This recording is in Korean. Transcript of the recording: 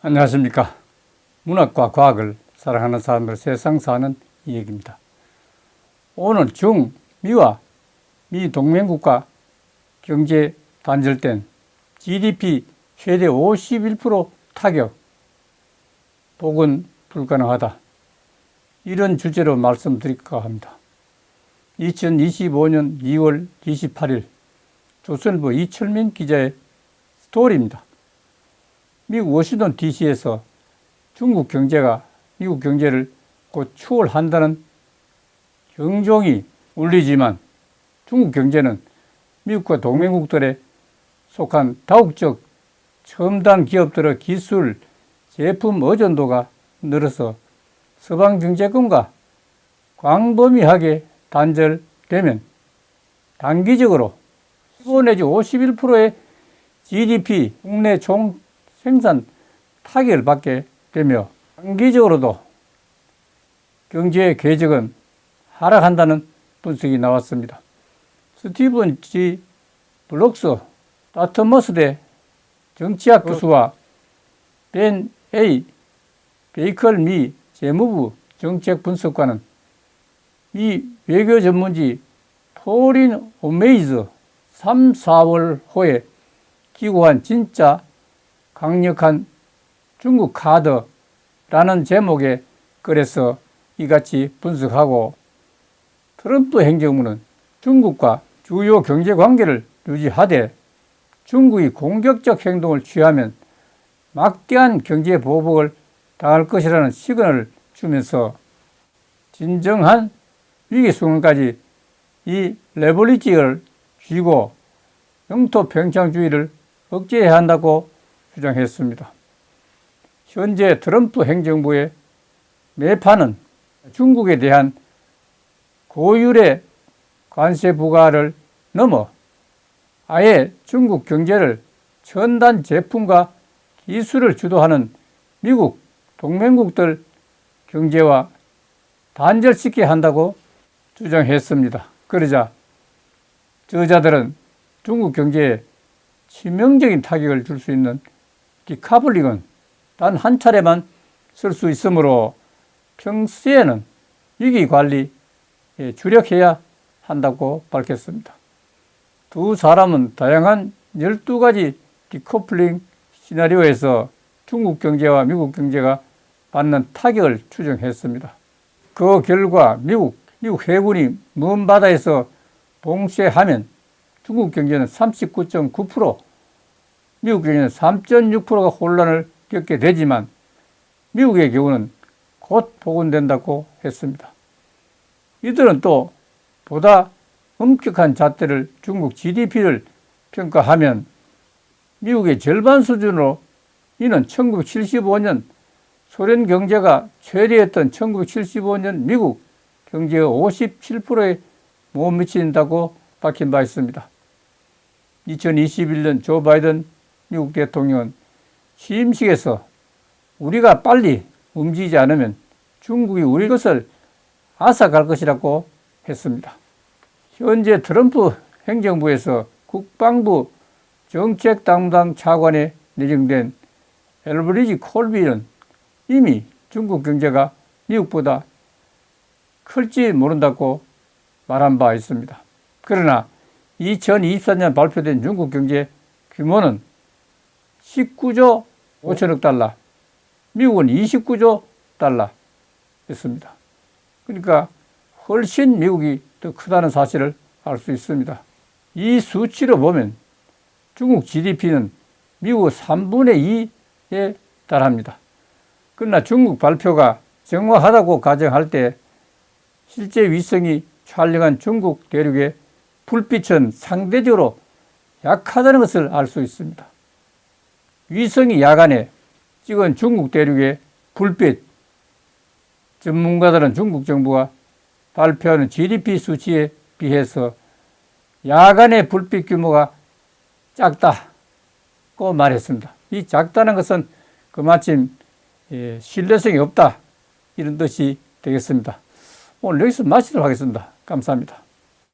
안녕하십니까. 문학과 과학을 사랑하는 사람들 세상 사는 이야기입니다. 오늘 중, 미와 미 동맹국가 경제 단절된 GDP 최대 51% 타격, 복원 불가능하다. 이런 주제로 말씀드릴까 합니다. 2025년 2월 28일 조선일보 이철민 기자의 스토리입니다. 미국 워싱턴 DC에서 중국 경제가 미국 경제를 곧 추월한다는 경종이 울리지만 중국 경제는 미국과 동맹국들에 속한 다국적 첨단 기업들의 기술, 제품 의존도가 늘어서 서방 경제권과 광범위하게 단절되면 단기적으로 15 내지 51%의 GDP 국내 총 생산 타격을 받게 되며 장기적으로도 경제 궤적은 하락한다는 분석이 나왔습니다. 스티븐 G. 블록스 다트머스대 정치학 교수와 벤 A. 베이컬 미 재무부 정책 분석관은 이 외교 전문지 토린 오메이즈 3, 4월 호에 기고한 진짜 강력한 중국 카드라는 제목의 글에서 이같이 분석하고 트럼프 행정부는 중국과 주요 경제 관계를 유지하되 중국이 공격적 행동을 취하면 막대한 경제 보복을 당할 것이라는 시그널을 주면서 진정한 위기 순간까지 이 레버리지를 쥐고 영토 평창주의를 억제해야 한다고 주장했습니다. 현재 트럼프 행정부의 매파는 중국에 대한 고율의 관세 부과를 넘어 아예 중국 경제를 첨단 제품과 기술을 주도하는 미국 동맹국들 경제와 단절시켜야 한다고 주장했습니다. 그러자 저자들은 중국 경제에 치명적인 타격을 줄 수 있는 디카블링은 단 한 차례만 쓸 수 있으므로 평소에는 위기 관리에 주력해야 한다고 밝혔습니다. 두 사람은 다양한 12가지 디커플링 시나리오에서 중국 경제와 미국 경제가 받는 타격을 추정했습니다. 그 결과 미국, 미국 해군이 먼 바다에서 봉쇄하면 중국 경제는 39.9%, 미국 경제는 3.6%가 혼란을 겪게 되지만 미국의 경우는 곧 복원된다고 했습니다. 이들은 또 보다 엄격한 잣대를 중국 GDP를 평가하면 미국의 절반 수준으로 이는 1975년 소련 경제가 최대였던 1975년 미국 경제의 57%에 못 미친다고 밝힌 바 있습니다. 2021년 조 바이든 미국 대통령은 취임식에서 우리가 빨리 움직이지 않으면 중국이 우리 것을 앗아갈 것이라고 했습니다. 현재 트럼프 행정부에서 국방부 정책 담당 차관에 내정된 엘브리지 콜비는 이미 중국 경제가 미국보다 클지 모른다고 말한 바 있습니다. 그러나 2024년 발표된 중국 경제 규모는 19조 5천억 달러, 미국은 29조 달러였습니다. 그러니까 훨씬 미국이 더 크다는 사실을 알 수 있습니다. 이 수치로 보면 중국 GDP는 미국 3분의 2에 달합니다. 그러나 중국 발표가 정확하다고 가정할 때 실제 위성이 촬영한 중국 대륙의 불빛은 상대적으로 약하다는 것을 알 수 있습니다. 위성이 야간에 찍은 중국 대륙의 불빛, 전문가들은 중국 정부가 발표하는 GDP 수치에 비해서 야간의 불빛 규모가 작다고 말했습니다. 이 작다는 것은 그마침 예, 신뢰성이 없다 이런 뜻이 되겠습니다. 오늘 여기서 마치도록 하겠습니다. 감사합니다.